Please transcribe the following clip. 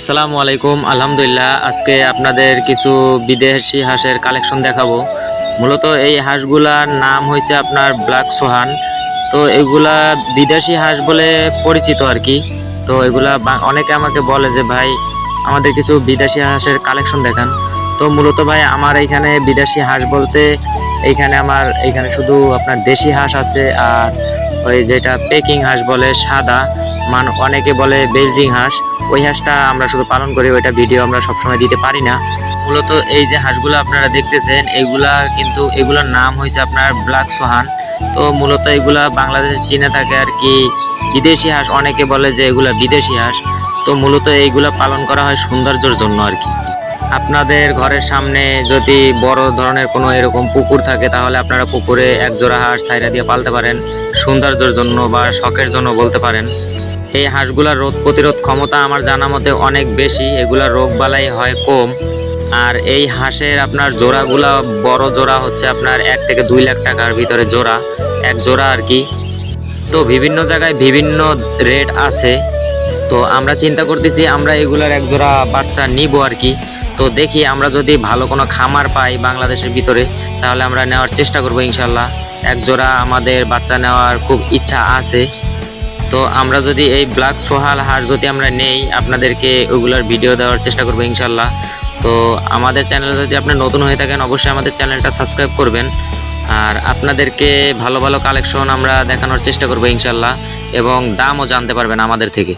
আসসালামু আলাইকুম, আলহামদুলিল্লাহ। আজকে আপনাদের কিছু বিদেশি হাঁসের কালেকশন দেখাবো। মূলত এই হাঁসগুলার নাম হয়েছে আপনার ব্ল্যাক সোহান। তো এগুলা বিদেশি হাঁস বলে পরিচিত আর কি। তো এগুলা অনেকে আমাকে বলে যে, ভাই, আমাদের কিছু বিদেশি হাঁসের কালেকশন দেখান। তো মূলত ভাই, আমার এইখানে বিদেশি হাঁস বলতে, এইখানে আমার, এইখানে শুধু আপনার দেশি হাঁস আছে আর ওই যেটা পেকিং হাঁস বলে সাদা। মান অনেকে বলে বেলজিং হাঁস, ওই হাঁসটা আমরা শুধু পালন করি, ওইটা ভিডিও আমরা সবসময় দিতে পারি না। মূলত এই যে হাঁসগুলো আপনারা দেখতেছেন, এগুলা কিন্তু, এগুলোর নাম হয়েছে আপনার ব্ল্যাক সোহান। তো মূলত এগুলা বাংলাদেশ, চীনে থাকে আর কি। বিদেশি হাঁস, অনেকে বলে যে এগুলা বিদেশি হাঁস। তো মূলত এইগুলা পালন করা হয় সৌন্দর্যের জন্য আর কি। আপনাদের ঘরের সামনে যদি বড় ধরনের কোনো এরকম পুকুর থাকে, তাহলে আপনারা পুকুরে এক জোড়া হাঁস ছাইরা দিয়ে পালতে পারেন। সৌন্দর্যের জন্য বা শখের জন্য বলতে পারেন। এই হাঁসগুলার রোগ প্রতিরোধ ক্ষমতা আমার জানা মতে অনেক বেশি। এগুলা রোগ বালাই হয় কম। আর এই হাঁসের আপনার জোড়াগুলা বড় জোড়া হচ্ছে আপনার এক থেকে দুই লাখ টাকার ভিতরে জোড়া, এক জোড়া আর কি। তো বিভিন্ন জায়গায় বিভিন্ন রেট আছে। তো আমরা চিন্তা করতেছি আমরা এগুলার এক জোড়া বাচ্চা নিব আর কি। তো দেখি আমরা যদি ভালো কোনো খামার পাই বাংলাদেশের ভিতরে, তাহলে আমরা নেওয়ার চেষ্টা করব ইনশাল্লাহ। এক জোড়া আমাদের বাচ্চা নেওয়ার খুব ইচ্ছা আছে। তো আমরা যদি এই ব্ল্যাক সোহাল হার যদি আমরা নেই, আপনাদেরকে ওগুলোর ভিডিও দেওয়ার চেষ্টা করব ইনশাল্লাহ। তো আমাদের চ্যানেল যদি আপনি নতুন হয়ে থাকেন, অবশ্যই আমাদের চ্যানেলটা সাবস্ক্রাইব করবেন। আর আপনাদেরকে ভালো ভালো কালেকশন আমরা দেখানোর চেষ্টা করব ইনশাল্লাহ, এবং দামও জানতে পারবেন আমাদের থেকে।